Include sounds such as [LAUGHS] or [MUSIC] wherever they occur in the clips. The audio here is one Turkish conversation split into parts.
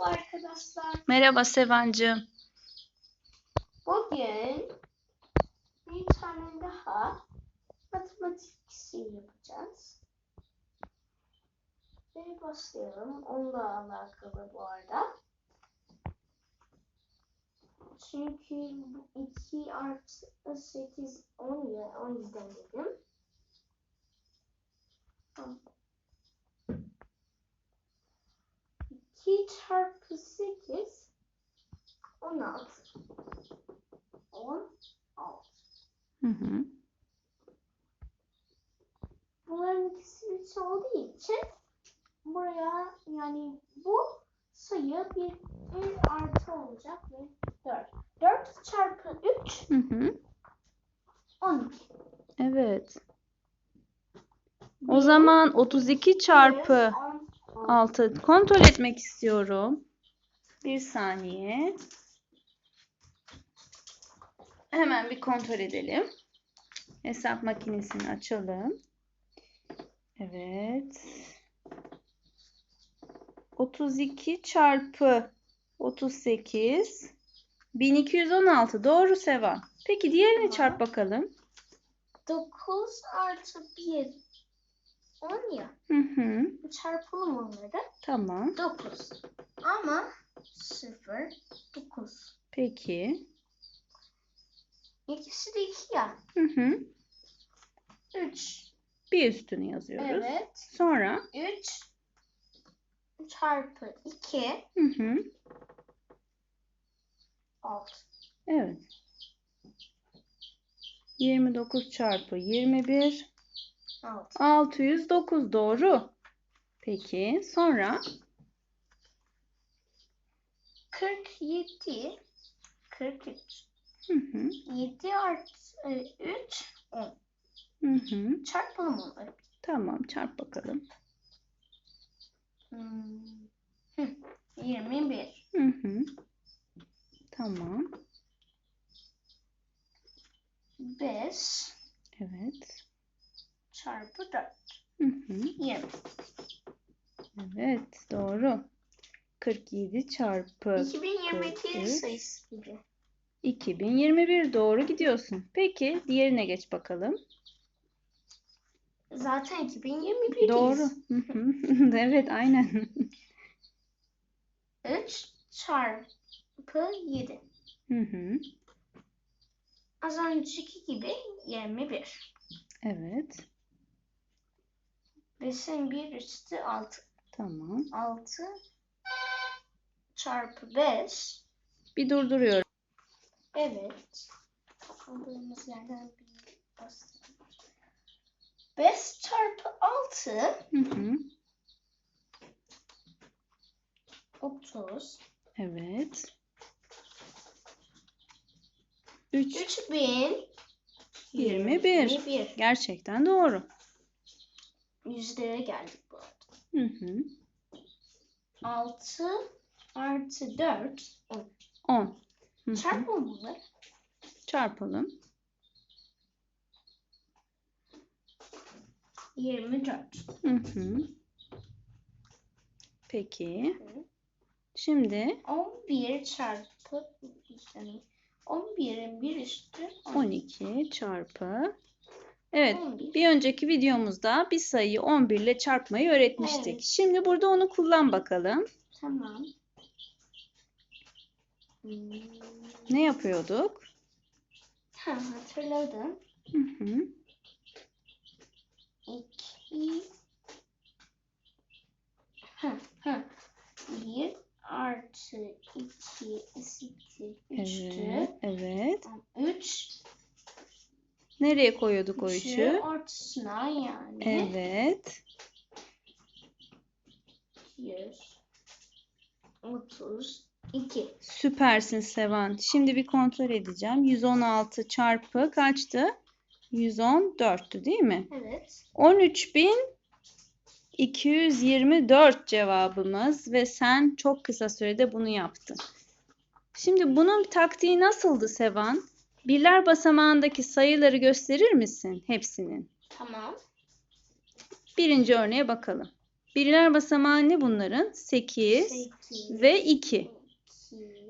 Merhaba arkadaşlar. Merhaba Sevancığım. Bugün bir tane daha matematik yapacağız. Ve başlayalım. Onunla alakalı bu arada. Çünkü bu 2 artı 8 10 ya o yüzden dedim. Tamam. 2 çarpı 8 16. 16. Hı hı. Bunların ikisi üç olduğu için buraya yani bu sayı bir, bir artı olacak ve 4. 4 çarpı 3 Hı hı. 12. Evet. O zaman 32 çarpı 6 kontrol etmek istiyorum. Bir saniye. Hemen bir kontrol edelim. Hesap makinesini açalım. Evet. 32 çarpı 38 1216 doğru Seva. Peki diğerini çarp bakalım. 9 artı 1 10 ya. Hı hı. Çarpalım onları. Tamam. 9. Ama 0 9. Peki. İkisi de 2 ya. Hı hı. 3. Bir üstünü yazıyoruz. Evet. Sonra 3 çarpı 2 hı hı. 6. Evet. 29 çarpı 21 6. 609 doğru. Peki sonra 47 43 hı hı. 7 artı 3 10. Hı hı. Çarpalım onları. Tamam çarp bakalım. Hmm. Hı, 21. Hı hı. Tamam. 5 Evet. Çarpı 4. Hı hı. 20. Evet doğru. 47 çarpı 2022 43. sayısı gibi. 2021 doğru gidiyorsun. Peki diğerine geç bakalım. Zaten 2021'deyiz. Doğru. [LAUGHS] Evet aynen. 3 çarpı 7. Hı hı. Az önceki gibi 21. Evet. 5'in 1 üstü 6. Tamam. 6 çarpı 5. Bir durduruyorum. Evet. Kaldığımız yerden bir bastıralım. 5 çarpı 6 Hı hı. 30. Evet. 3 3000 21. 21. gerçekten doğru. Yüzlere geldik bu arada. Hı hı. 6 artı 4 10. 10. Hı hı. Çarpalım bunları. Çarpalım. 24. Hı hı. Peki. Şimdi 11 çarpı yani 11'in bir üstü 12. 12 çarpı Evet, 11. bir önceki videomuzda bir sayıyı 11 ile çarpmayı öğretmiştik. Evet. Şimdi burada onu kullan bakalım. Tamam. Hmm. Ne yapıyorduk? Ha, hatırladım. Hı hı. 2 ha, ha. 1 artı 2 eşittir 3'tü. Evet, evet. 3 Nereye koyuyorduk o 3'ü üçü? ortasına yani Evet. 132. Süpersin Sevan. Şimdi bir kontrol edeceğim. 116 çarpı kaçtı? 114'tü değil mi? Evet. 13.224 cevabımız ve sen çok kısa sürede bunu yaptın. Şimdi bunun taktiği nasıldı Sevan? Birler basamağındaki sayıları gösterir misin hepsinin? Tamam. Birinci örneğe bakalım. Birler basamağı ne bunların? 8 Sekiz, ve 2. iki.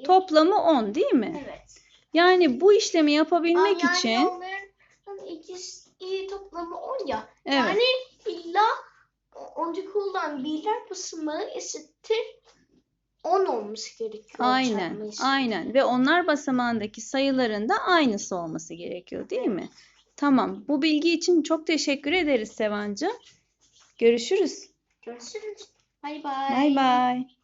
Toplamı 10 değil mi? Evet. Yani bu işlemi yapabilmek Aa, yani için onların ikisi toplamı 10 ya. evet. Yani illa önceki olan birler basımı eşittir 10 olması gerekiyor. Aynen, çarpma işlemi. aynen ve onlar basamağındaki sayıların da aynısı olması gerekiyor değil mi? Tamam. Bu bilgi için çok teşekkür ederiz Sevancığım. Görüşürüz. Görüşürüz. Bay bay. Bay bay.